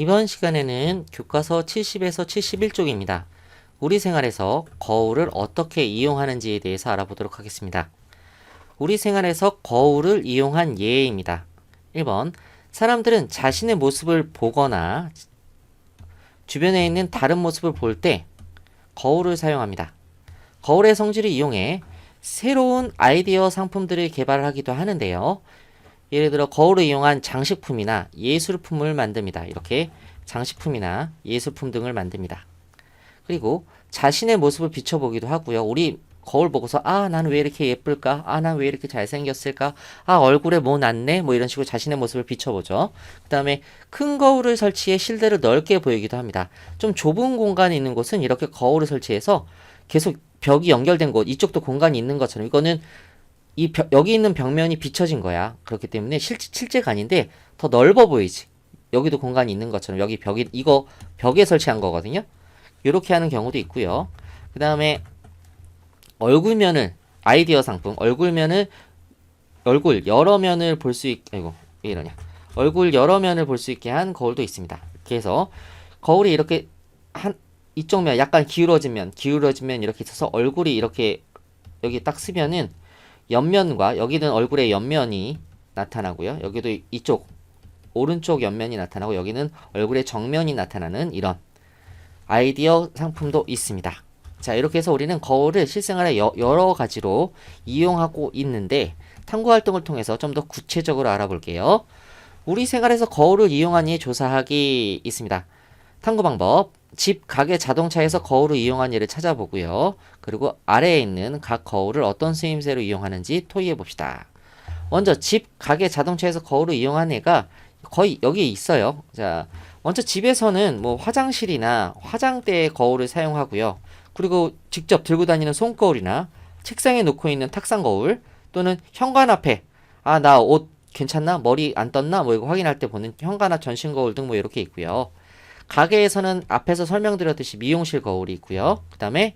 이번 시간에는 교과서 70에서 71쪽입니다. 우리 생활에서 거울을 어떻게 이용하는지에 대해서 알아보도록 하겠습니다. 우리 생활에서 거울을 이용한 예입니다. 1번. 사람들은 자신의 모습을 보거나 주변에 있는 다른 모습을 볼 때 거울을 사용합니다. 거울의 성질을 이용해 새로운 아이디어 상품들을 개발하기도 하는데요. 예를 들어 거울을 이용한 장식품이나 예술품을 만듭니다. 이렇게 장식품이나 예술품 등을 만듭니다. 그리고 자신의 모습을 비춰보기도 하고요. 우리 거울 보고서 아 나는 왜 이렇게 예쁠까? 아 난 왜 이렇게 잘생겼을까? 아 얼굴에 뭐 났네? 뭐 이런 식으로 자신의 모습을 비춰보죠. 그 다음에 큰 거울을 설치해 실내를 넓게 보이기도 합니다. 좀 좁은 공간이 있는 곳은 이렇게 거울을 설치해서 계속 벽이 연결된 곳 이쪽도 공간이 있는 것처럼 이거는 이 벽- 여기 있는 벽면이 비춰진 거야. 그렇기 때문에 실, 실제가 아닌데 더 넓어 보이지. 여기도 공간이 있는 것처럼 여기 벽이 이거 벽에 설치한 거거든요. 이렇게 하는 경우도 있고요. 그 다음에 얼굴면을 아이디어 상품 얼굴면을 얼굴 여러 면을 볼 수 있. 아이고 왜 이러냐. 얼굴 여러 면을 볼 수 있게 한 거울도 있습니다. 그래서 거울이 이렇게 한 이쪽 면 약간 기울어진 면 기울어진 면 이렇게 있어서 얼굴이 이렇게 여기 딱 쓰면은 옆면과 여기는 얼굴의 옆면이 나타나고요. 여기도 이쪽 오른쪽 옆면이 나타나고 여기는 얼굴의 정면이 나타나는 이런 아이디어 상품도 있습니다. 자, 이렇게 해서 우리는 거울을 실생활에 여, 여러 가지로 이용하고 있는데 탐구 활동을 통해서 좀 더 구체적으로 알아볼게요. 우리 생활에서 거울을 이용한 예 조사하기 있습니다. 탐구 방법 집, 가게, 자동차에서 거울을 이용한 예를 찾아보고요. 그리고 아래에 있는 각 거울을 어떤 쓰임새로 이용하는지 토의해 봅시다. 먼저 집, 가게, 자동차에서 거울을 이용한 애가 거의 여기에 있어요. 자, 먼저 집에서는 뭐 화장실이나 화장대에 거울을 사용하고요. 그리고 직접 들고 다니는 손거울이나 책상에 놓고 있는 탁상 거울 또는 현관 앞에 아, 나 옷 괜찮나? 머리 안 떴나? 뭐 이거 확인할 때 보는 현관화 전신 거울 등 뭐 이렇게 있고요. 가게에서는 앞에서 설명드렸듯이 미용실 거울이 있고요. 그 다음에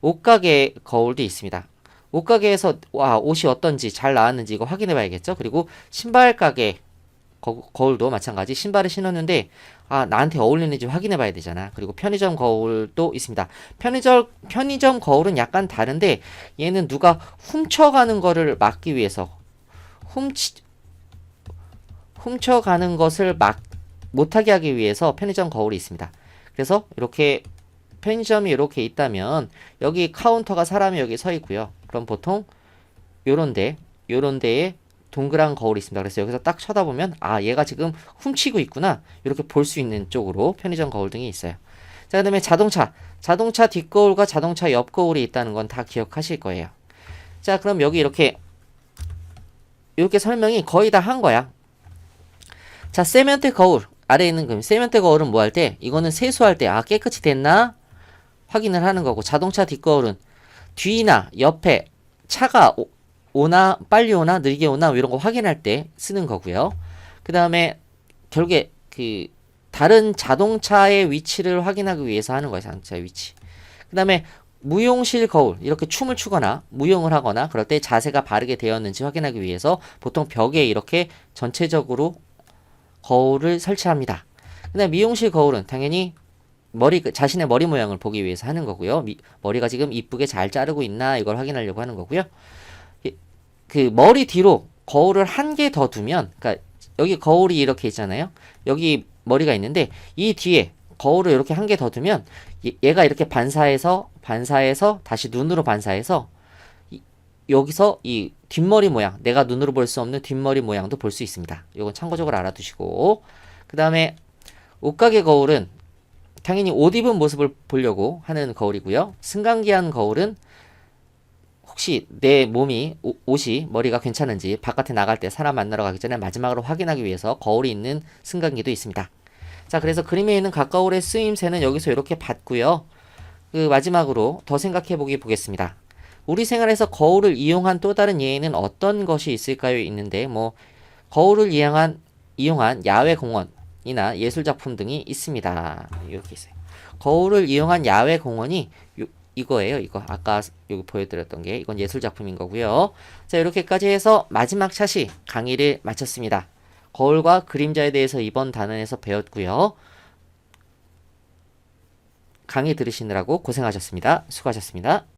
옷가게 거울도 있습니다. 옷가게에서 와 옷이 어떤지 잘 나왔는지 이거 확인해 봐야겠죠. 그리고 신발 가게 거, 거울도 마찬가지 신발을 신었는데 아 나한테 어울리는지 확인해 봐야 되잖아. 그리고 편의점 거울도 있습니다. 편의점 편의점 거울은 약간 다른데 얘는 누가 훔쳐가는 거를 막기 위해서 훔치 훔쳐가는 것을 막 못하게 하기 위해서 편의점 거울이 있습니다. 그래서 이렇게 편의점이 이렇게 있다면 여기 카운터가 사람이 여기 서 있고요. 그럼 보통 요런데 요런 데에 동그란 거울이 있습니다. 그래서 여기서 딱 쳐다보면 아 얘가 지금 훔치고 있구나 이렇게 볼 수 있는 쪽으로 편의점 거울 등이 있어요. 자 그다음에 자동차 자동차 뒷거울과 자동차 옆 거울이 있다는 건 다 기억하실 거예요. 자 그럼 여기 이렇게 이렇게 설명이 거의 다 한 거야. 자 세면대 거울 아래에 있는 그 세면대 거울은 뭐 할 때 이거는 세수할 때 아 깨끗이 됐나 확인을 하는 거고 자동차 뒷거울은 뒤나 옆에 차가 오, 오나 빨리 오나 느리게 오나 뭐 이런 거 확인할 때 쓰는 거고요. 그 다음에 결국에 그 다른 자동차의 위치를 확인하기 위해서 하는 거예요. 자동차의 위치. 그 다음에 무용실 거울 이렇게 춤을 추거나 무용을 하거나 그럴 때 자세가 바르게 되었는지 확인하기 위해서 보통 벽에 이렇게 전체적으로 거울을 설치합니다. 근데 미용실 거울은 당연히 머리 자신의 머리 모양을 보기 위해서 하는 거고요. 미, 머리가 지금 이쁘게 잘 자르고 있나 이걸 확인하려고 하는 거고요. 이- 그 머리 뒤로 거울을 한 개 더 두면, 그러니까 여기 거울이 이렇게 있잖아요. 여기 머리가 있는데 이 뒤에 거울을 이렇게 한 개 더 두면 얘- 얘가 이렇게 반사해서 반사해서 다시 눈으로 반사해서 이- 여기서 이 뒷머리 모양, 내가 눈으로 볼 수 없는 뒷머리 모양도 볼 수 있습니다. 이건 참고적으로 알아두시고 그 다음에 옷가게 거울은 당연히 옷 입은 모습을 보려고 하는 거울이고요. 승강기한 거울은 혹시 내 몸이 오- 옷이 머리가 괜찮은지 바깥에 나갈 때 사람 만나러 가기 전에 마지막으로 확인하기 위해서 거울이 있는 승강기도 있습니다. 자, 그래서 그림에 있는 각거울의 쓰임새는 여기서 이렇게 봤고요. 그 마지막으로 더 생각해 보기 보겠습니다. 우리 생활에서 거울을 이용한 또 다른 예에는 어떤 것이 있을까요? 있는데 뭐 거울을 이용한 이용한 야외 공원이나 예술 작품 등이 있습니다. 이렇게 있어요. 거울을 이용한 야외 공원이 요, 이거예요. 이거 아까 여기 보여드렸던 게 이건 예술 작품인 거고요. 자 이렇게까지 해서 마지막 샷이 강의를 마쳤습니다. 거울과 그림자에 대해서 이번 단원에서 배웠고요. 강의 들으시느라고 고생하셨습니다. 수고하셨습니다.